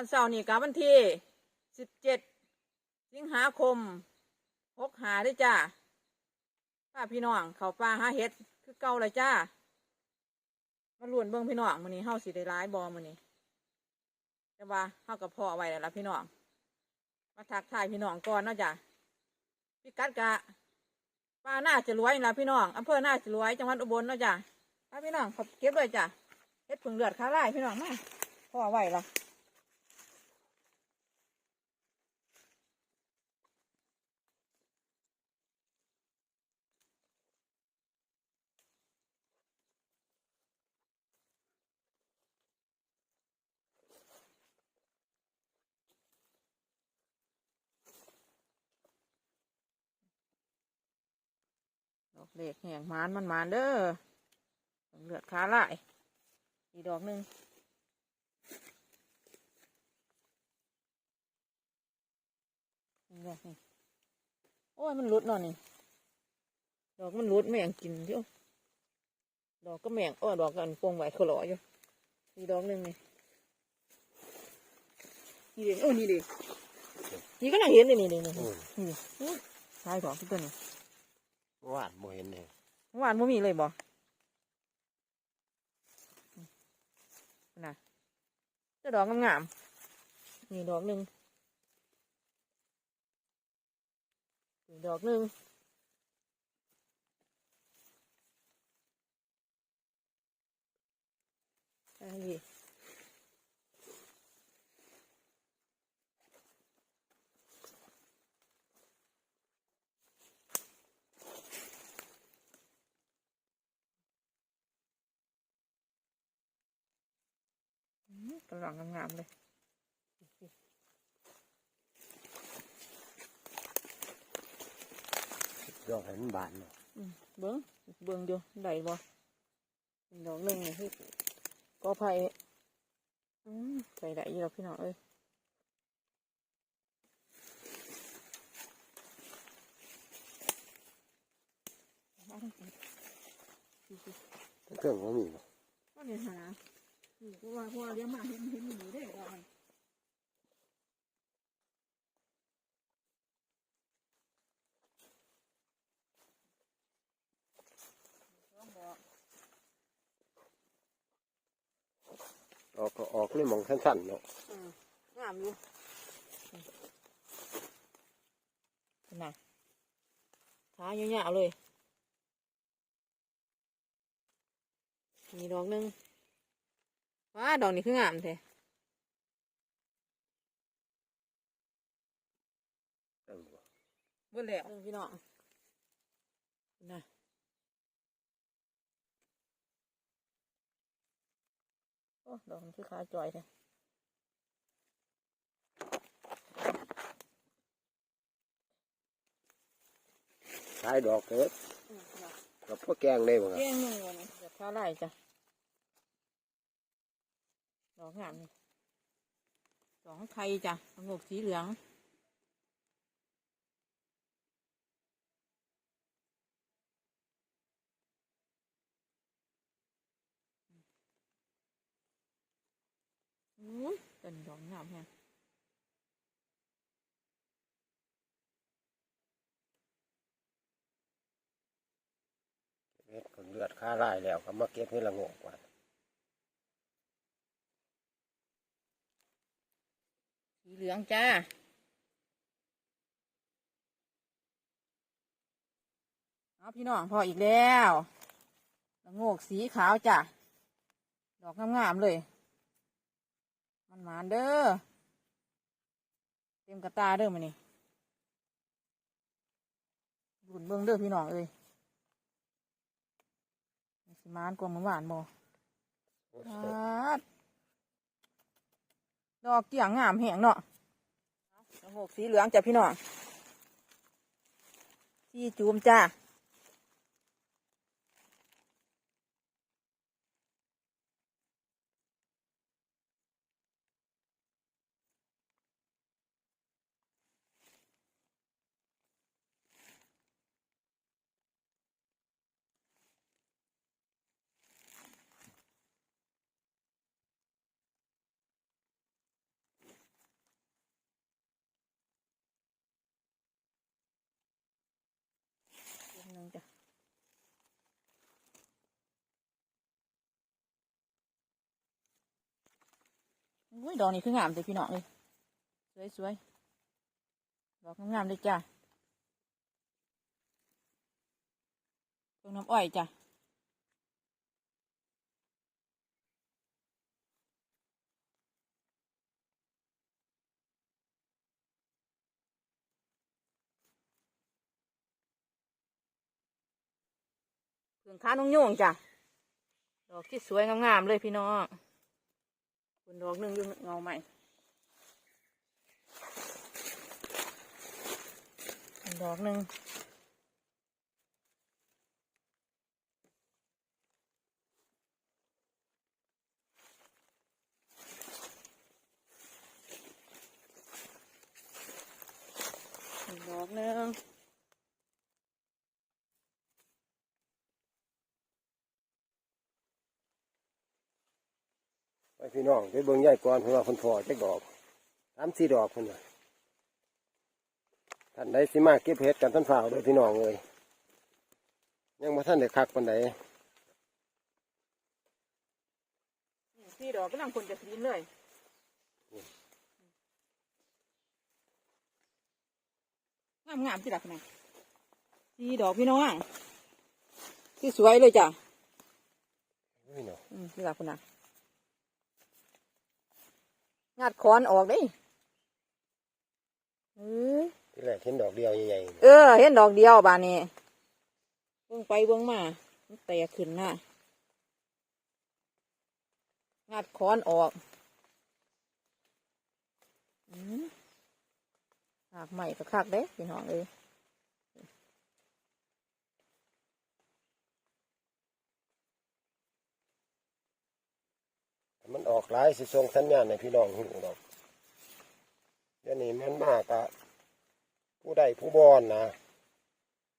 อนเสาร์นี่กับวันที่สิบเจ็ดสิงหาคมหกหาได้จ้าป้าพี่น้องเขาป่าหาเห็ดคือเก่าเลยจ้ามาล้วนเบิ้องพี่น้องมื้อนี้เฮาสิได้ร้ายบอมื้อนี้แต่ว่าเฮากับพ่อไว้แล้วล่ะพี่น้องมาทักทายพี่น้องก่อนเนาะจ้ะพี่กัดกะป้าน่าจะรวยนะพี่น้องอำเภอน่าจะรวยจังหวัดอุบลเนาะจ้ะป้าพี่น้องขอเก็บเลยจ้ะเฮ็ดผึ่งเลือดขาไล่พี่น้องมาพ่อไว้ละ ดอกเล็กแหงมานมันมานเด้อเลือดขาลายอีกดอกหนึ่งนี่ดอกนี่โอ้ยมันหลุดเนอนนี่ ดอกมันหลุดแมงกินเดียวดอกก็แมงอ้อดอกกันพวงไหวเขาหล่ออยู่อีกดอกหนึ่งนี่นี่เด็โอ้นี่เด็นี่ก็น่าเห็นนี่นี่นี่นี่อืมนี่นี่ใช่ของที่ตัวนี้ วาดโมเห็นเลยเมื่อวานโมมีเลยบ่น่ะเจะดอกงามๆนี่ดอกหนึ่งนี่ดอกหนึ่งอันนี้ กำลังงามๆเลยดอกเห็นบานเนาะอืมเบิ้งเบิ้งอยู่ได้บ่เป็นดอกหนึ่งนี่คือก็ไผ่อืมใส่ได้อยู่แล้วพี่น้องเอ้ยเครื่องก็มีเนาะก็เนี่ยหานี่ เพราะว่าเพราะว่าเลี้ยงมาเห็นเห็นหนูได้ดอกมันสองดอกออกก็ออกเลยมองสั้นๆเนาะอืมงามอยู่น่ะขาเยาวๆเลย มีดอกหนึง ว้าดอกนี้คืองามแท้ตั้งบ่เบิ่แล้วพี่น้องน่ะโอ้ดอกมันคือขาจอยแท้ขายดอกเกิดอืมน่ะกับพวกแกงได้บ่ครับ เกี้ยงหนึ่งวันนี้เดี๋ยวขาไล่จ้ะ ดอกงามนี่ดอกไทยจ้ะงกสีเหลืองอุ้ยเป็นดอกงามแฮะเฮ็ดคนเลือดค่าลายแล้วก็มาเก็บให้ละโงกกว่า สีเหลืองจ้า เอาพี่น้องพออีกแล้วละโงกสีขาวจ้ะ ดอกงามๆเลย มันหมานเด้อ เต็มกระตาเด้อมานี่ดุนเบิ้งเด้อพี่น้องเอ้ยสิมานกว่าเมื่อวานบ่โอ้ปสดาดด อกเกี่ยงงามแหงเนาะละโงกสีเหลืองจ้ะพี่น้องที่จูมจ้า นึงจ้ะอุ้ยดอกนี้คืองามเลยพี่น้องเลยสวยสวยๆดอกงามเลยจ้ะตรงน้ำอ้อยจ้ะ เพื่องค้าน้องโยงจ้ะ ดอกที่สวยงามๆเลยพี่น้องคุณดอกหนึ่งยู่เงาใหม่ดอกหนึ่งดอกหนึ่ง พี่น้องไปเบิ่งใหญ่ก่อนเพิ่นว่าเพิ่นพอจักดอกสามสี่ดอกเพิ่นว่าท่านใดสิมาเก็บเห็ดกันท่านฝ่าวเด้อพี่น้องเอ้ยยังบ่ทันได้คักปานใดนี่สี่ดอกกำลังคนจะกินเลยงามงามๆสิล่ะคุณนายสี่ดอกพี่น้องที่สวยเลยจ้ะอุ้ยเนาะอืมสิล่ะคุณนาย งัดคอนออกเด้เออที่แรกเห็นดอกเดียวใหญ่เออ เห็นดอกเดียวบานนี้เบิ่งไปเบิ่งมามันแตกขึ้นหน้างัดคอนออกอืมหากใหม่ก็คักเด้พี่น้องเอ้ย มันออกหลายสิส่งสัญญาณให้พี่น้องฮู้ดอกเดี๋ยวนี้มันมากะผู้ใดผู้บอนนะ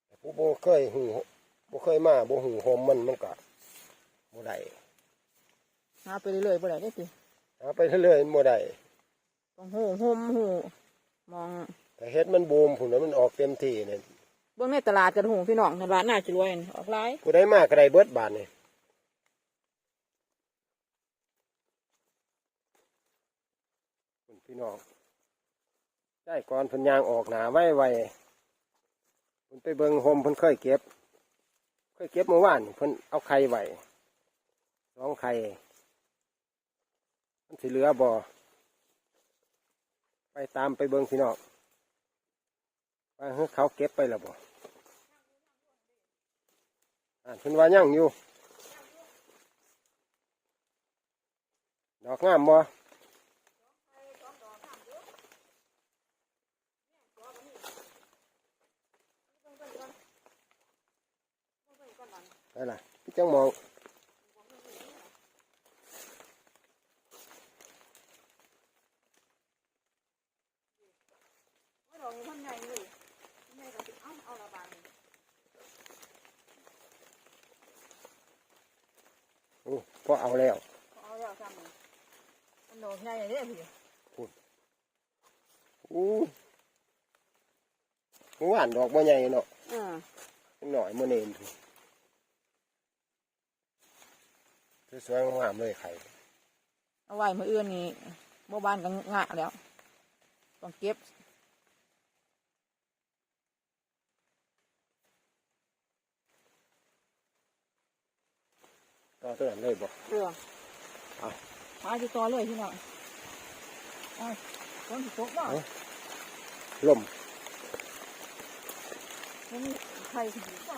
แต่ผู้บ่เคยหูบ่เคยมาบ่หูหมมันมันก็บ่ได้หาไปเรื่อยๆบ่ได้เด้สิหาไปเรื่อยๆมันบ่ได้ต้องหูห่มหูมองแต่เฮ็ดมันบูมผุนแล้วมันออกเต็มที่เนี่ยเบิ่งในตลาดกันหูพี่น้องตลาดน่าจะรวยนั่นออกหลายผู้ได้มากก็ได้เบิดบาทนี่คุ พี่น้องได้ก่อนพิ่นยางออกหนาไว้ไว้เพิ่นไปเบิงโฮมเพิ่นเคยเก็บ เคยเก็บเมื่อวานนี่เพิ่นเอาไข่ไว้สองไข่มันสิเหลือบ่ไปตามไปเบิงพี่น้องว่าเฮ้เขาเก็บไปแล้วบ่อ่าเพิ่นว่ายังอยู่ ดอกงามบ่ ไปล่ะพี่จังมองดอกนี้ท่านใหญ่เลยแม่ก็สิเอาเอา สวยๆงามๆเลยไข่เอาไว้มื้ออื่นนี่บ่บานก็งะแล้ว ต้องเก็บต่อตัวนั้นเลยบ่เออเอามาที่ต่อเลยพี่น้องเอาคนที่ตกบ่ลมมันมีไข่ที่บ่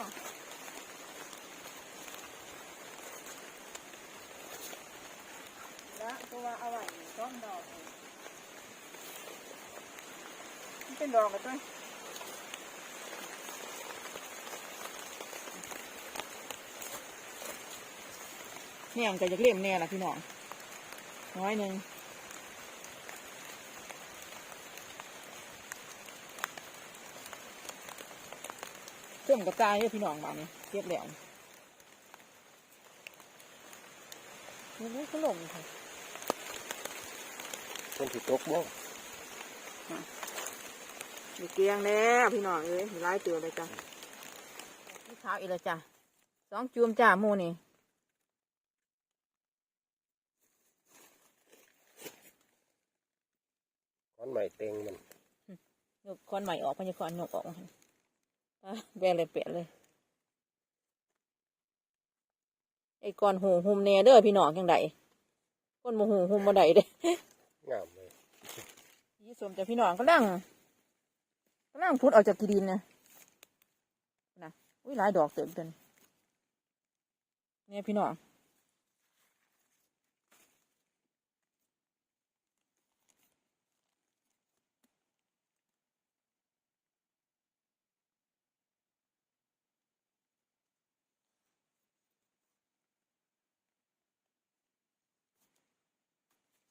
ล้วตัวเอาไว้ต้นดอกนี่มันเป็นดอกกันด้วยแม่งก็จะเลี่ยมแน่ละพี่น้องน้อยหนึ่งเครื่องกระจายเนี่ยพี่น้องมาเนี่ยเทียบแล้วนี่ก็ลงค่ะ คนที่ตกบ่มีเกียงแล้วพี่น้องเอ้ยมีหลายตัวเลยจ้ะขาวอีกแล้วจ้ะสองจูมจ้าหมูนี่ขอนใหม่เต็งมันยกคอนใหม่ออกพญาคอนยกออกมาอะแบนเลยเปลี่ยนเลยไอ้ก่อนหูหุมแน่เด้อพี่น้องยังไดก้นโมหูหุมมาไดเด้ งามเลยยี่สมจากพี่น้องก็ลังก็ลังพุดออกจากกีดินนะนะอุ้ยหลายดอกเติมเต็นเนี่ยพี่น้อง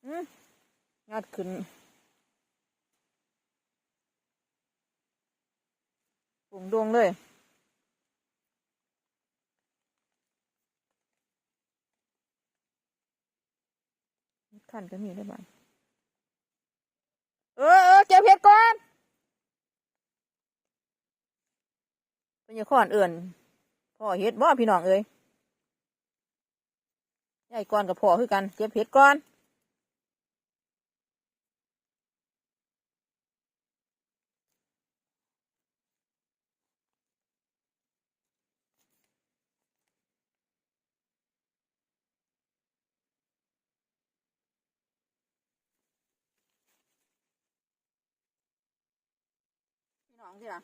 อืม งัดขึ้นปุ่งดวงเลยขันก็มีได้บ้างเออเออเก็บเห็ดก่อนเป็นยังข้อนเอื่นพ่อเห็ดบ่พี่น้องเอ้ยยายก่อนกับพ่อคือกัน เก็บเห็ดก่อน สิล่ะ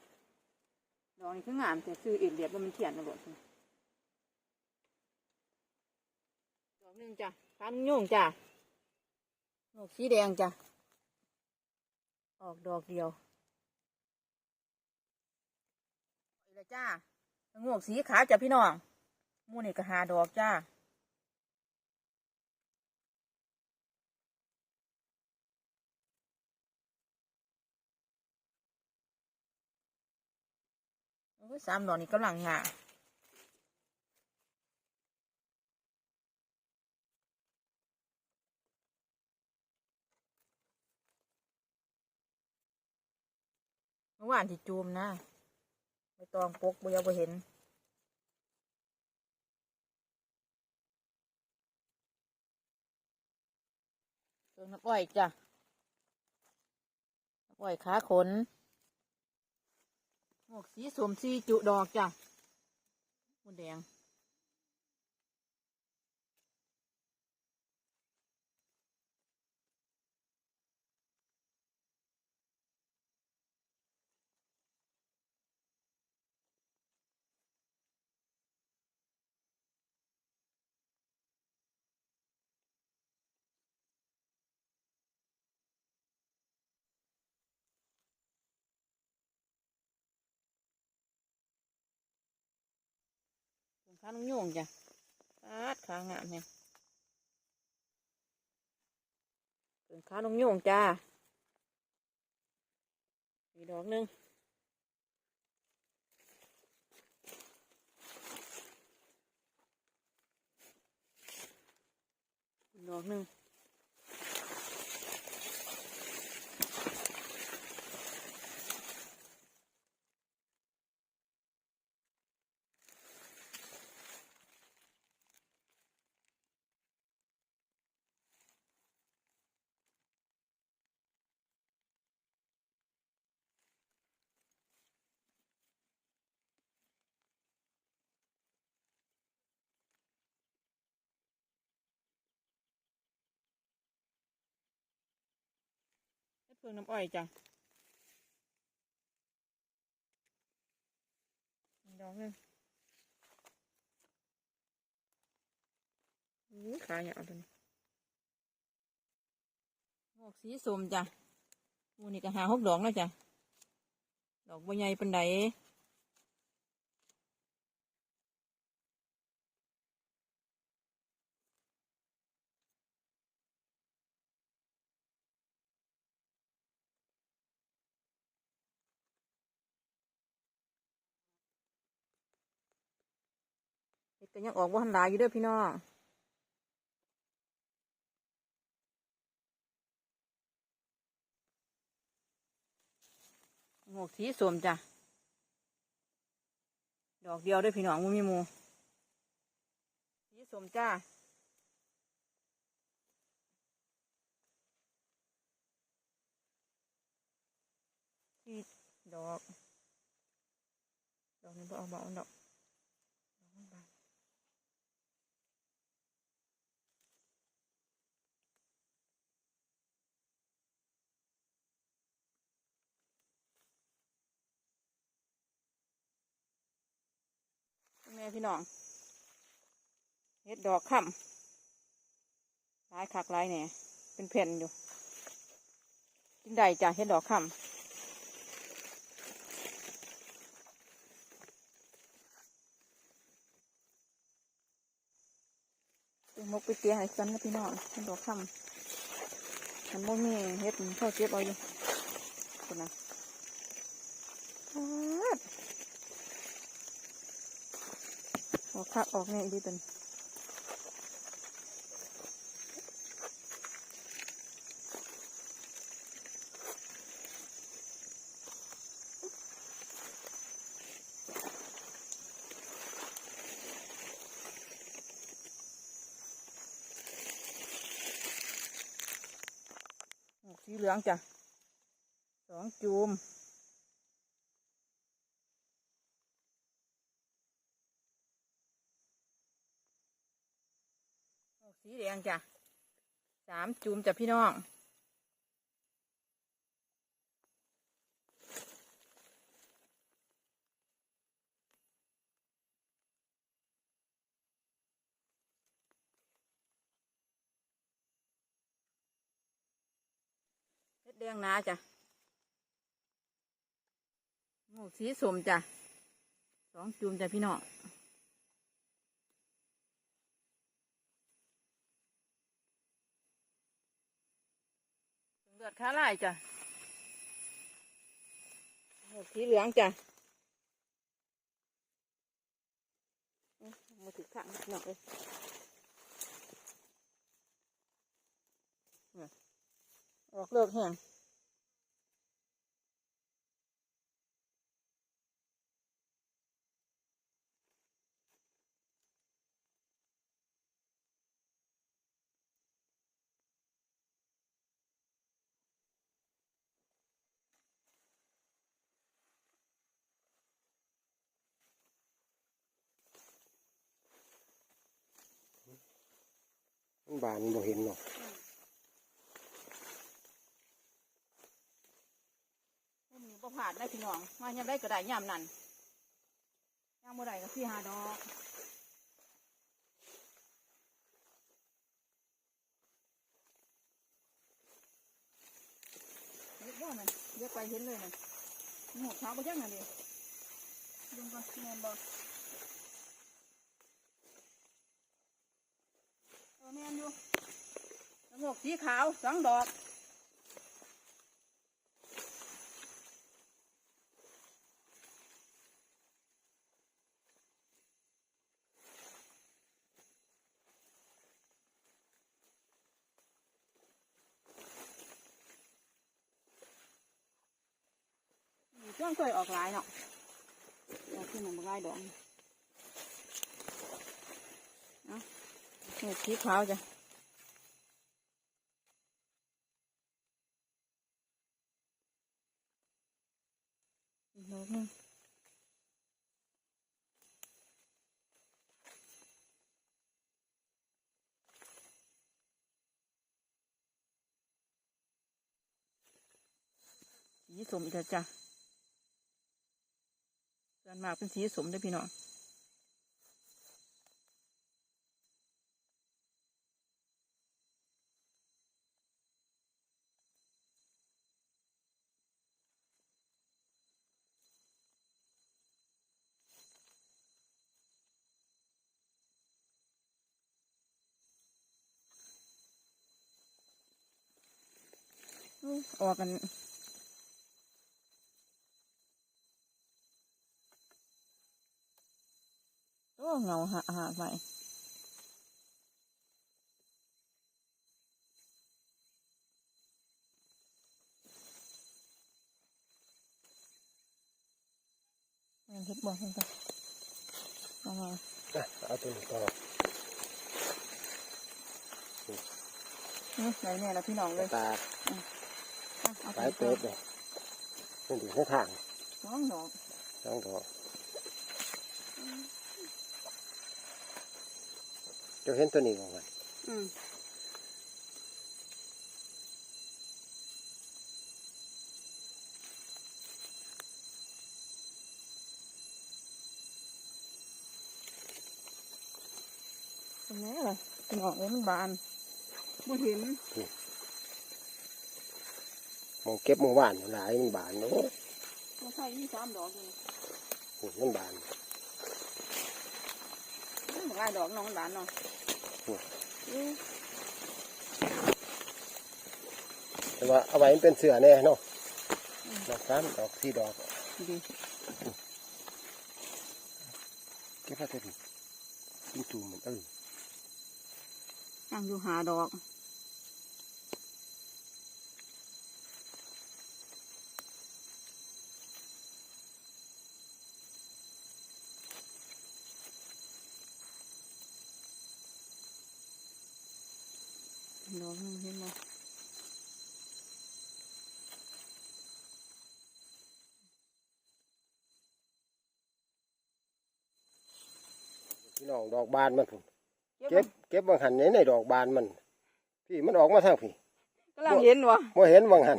ดอกนี่คืองามแต่ซื้อเอ็ดเรียบแล้วมันเขียนตลอดดอกหนึ่งจ้ะฟ้านุ่งยุ่งจ้ะดอกสีแดงจ้ะออกดอกเดียวอีกแล้วจ้างวกสีขาวจ้ะพี่น้องมูนี่ก็หาดอกจ้า สามดอกนี้กำลังงาเมื่อวานที่จูมนะไม่ตองปกบ่ยังบ่เห็นติมน้ำอ้อยจ้ะน้ำอ้อยขาขน หมวกสีสวมสีจุดอกจ้ะหมูแดง ข้าน้องโยงจ้ะปาดขางามเนี่ยเป็นข้าน้องโยงจ้าอีดอกหนึ่งดอกหนึ่ง ให้เพิ่งน้ำอ้อยจังดอกหนึ่งอู้ขาเหยาวตัวนี้หมวกสีส้มจ้ะมูนี่ก็หาหกดอกแล้วจ้ะ ดอกใบใหญ่เป็นได ก็ยังออกว่าหันหลายอยู่เด้อพี่น้องหมวกสีส้มจ้ะ ดอกเดียวด้วยพี่น้องมูมีมูสีสมจ้าที่ดอก ดอกนี้บ่เอาบ่เอาดอกดอกมันบานแม่พี่น้องเฮ็ดดอกค่ำลายคักลายแหน่ยเป็นแผ่นอยู่กินได้จ้ะเฮ็ดดอกค่ำมกไปเตียให้กันนะพี่น้องมันดดอกคำมันบ่มีเฮ็ดเข้าเก็บเอาอยู่คนนะฮัด ออกคักออกแน่ดีเป็นออกสีเหลืองจ้ะสองจูมออกสีแดง จ้ะสามจูมจ้ะพี่น้องเฮ็ดแดงนาจ้ะหมูสีสมจ้ะสองจุ่มจ้ะพี่น้อง อดข้าลายจ้ะหมูสีเหลืองจ้ะมาถึงข้างหน่อยเลยเนี่ยออกเลิกแห้ง มันบานบ่เห็นหรอกผมนี่บ่ผาดได้พี่น้อง มายังได้ก็ได้ย่ำนั่นย่ำบ่อได้ก็สี่หาดอกเยอะบ่ามันเยอะไปเห็นเลยมันหมวกขาวบ่ยังนั่นดิดึงก่อนแมนบ่เอ แม่นอยู่หมวกสีขาวสองดอกเครื่องเคยออกหลายเนาะออกขึ้นมาหลายดอกเนาะ เห็ดสีขาจ้ะอีกดอกนึงสีสมอีกแล้วจ้ะส่วนมากเป็นสีสมด้วยพี่น้อง อู้ออกกันโอ้เงาหาหาไปยังเห็ดบ่เห็นปะเอามาอะเอาตัวนี้ต่อนี่ไหนเนี่ยละพี่น้องเลยตาอะเอา สายเติบเลยนี่ถึงข้างทางสองดอกสองดอกเจะเห็นตัวนี้ก่อนอืมตรงไหนล่ะพี่น้องเอ้ยมันบานบ่เห็น มองเก็บหมู่บ้านหลายมันบานโอ้ยมันใช่มีสามดอกอยู่มันบานมันบ่หลายดอกน้องมันบานเนาะอืมอืมแต่ว่าเอาไว้มันเป็นเสือแน่เนาะดอกสามดอกสี่ดอกดีเก็บมาเถอะพี่กินตูมมันเออยังอยู่หาดอก ดอกนึงเห็นไหม พี่น้อง ดอกบานมันพุ่นเก็เก็บบเก็บบางหันในในดอกบานมัน พี่มันออกมาทางพี่กำลังเห็นวะบ่เห็นบางหัน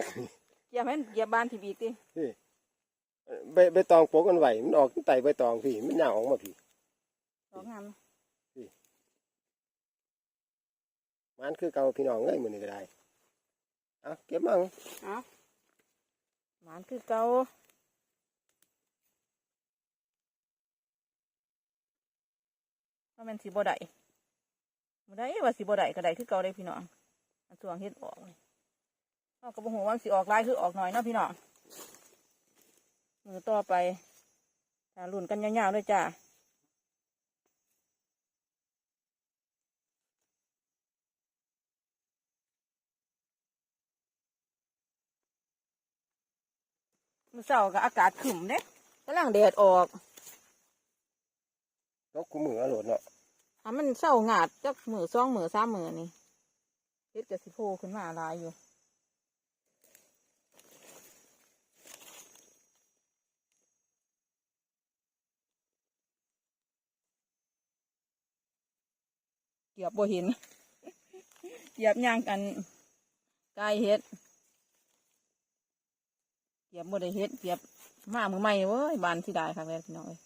เหยียบให้เหยียบบานที่บีกดิพี่ใบใบตองโปกมันไหวมันออกไต่ใบตองพี่มันย่างออกมาพี่ดอกงามมันคือเก่าพี่น้องเอ้ยมื้อนี้ก็ได้เอาเก็บมั่งเอาหมานคือเก่า ว่าแมันสีบ่ได้บ่ได้ว่าสีบ่ได้ก็ได้คือเก่าได้พี่น้องอันส่วงเฮ็ดออกนี่เอากระบอกหัวามันสิออกลายคือออกหน่อยเนาะพี่น้องมือต่อไปถ้าลุ่นกันยาวๆเลยจ้ามื้อเช้าก็อากาศขึมเด้กำลังแดดออก ตกกูมืออรดเนาะถ้ามันเศร้างาดจักมือสองมือสามมือนี่เฮ็ดกับสิโพขึ้นมาหลายอยู่เกียบบ่เห็นเกียบย่างกันไก่เฮ็ดเกียบบ่ได้เฮ็ดเกียบมามือใหม่เว้ยบานสิได้ครั้งแรกพี่น้องเอ้ย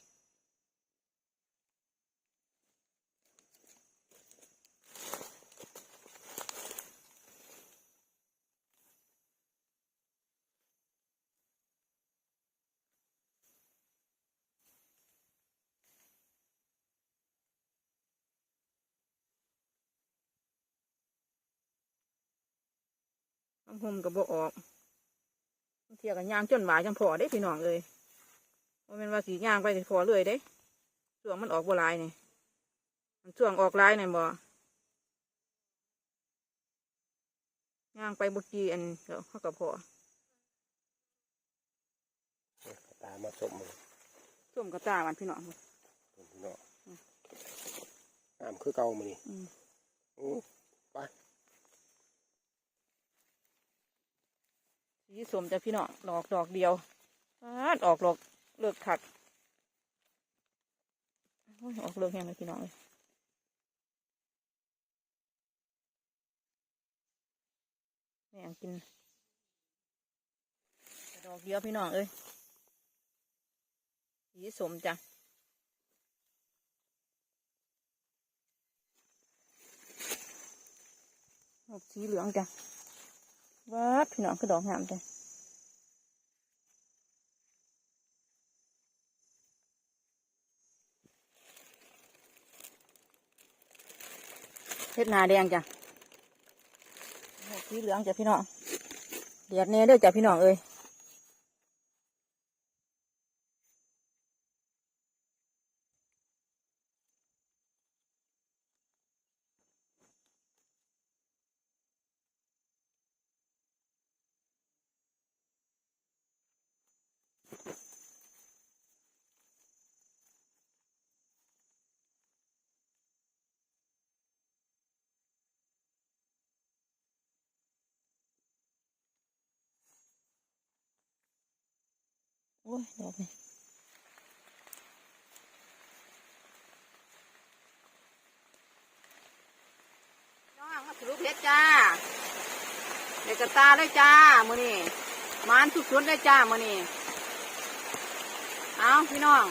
น้ำหุ่มกับบ่ออกบางเทียกันย่างจนหวายจังพอได้พี่น้องเลยว่าเป็นว่าสีย่างไปสิพอเลยเด้ช่วงมันออกบ่หลายนี่มันช่วงออกหลายนี่บ่ย่างไปบุกีอันเดี๋ยวเขากับพอตามมาสมมือส้มกระตามันพี่น้องพี่น้องงามคือเก่ามื้อนี้อืมอู้ สีสมจะพี่น้องดอกดอกเดียวปาดออกดอกเลิกขัดโอ้ยอกเลิกแห้งเลยพี่น้องเลยแม่งกินดอกเดียวพี่น้องเอ้ยสีสมจ้ะดอกสีเหลืองจ้ะ ว้าพี่น้องคือดอกงามเลยเฮ็ดนาแดงจ้ะสีเหลืองจ้ะพี่น้องเดียดเน่เด้อจ้ะพี่น้องเอ้ย โอ้ย ดอกนี่น้องมาสรุปเพชรจ้าเด็กกระตาได้จ้ามือนี่มานสุดๆได้จ้ามือนี่เอาพี่น้อง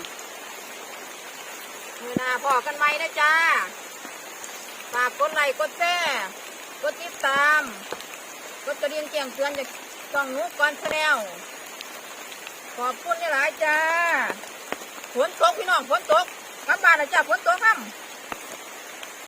มือหนาพอกันไหมนะจ้าฝากกดไลค์กดแชร์กดติดตามกดกระดิ่งแจ้งเตือนจากช่องนูก่อนแชนแนล ขอบคุณหลายจ้าฝนตกพี่น้องฝนตกกลับบ้านนะจ้าฝนตกครับ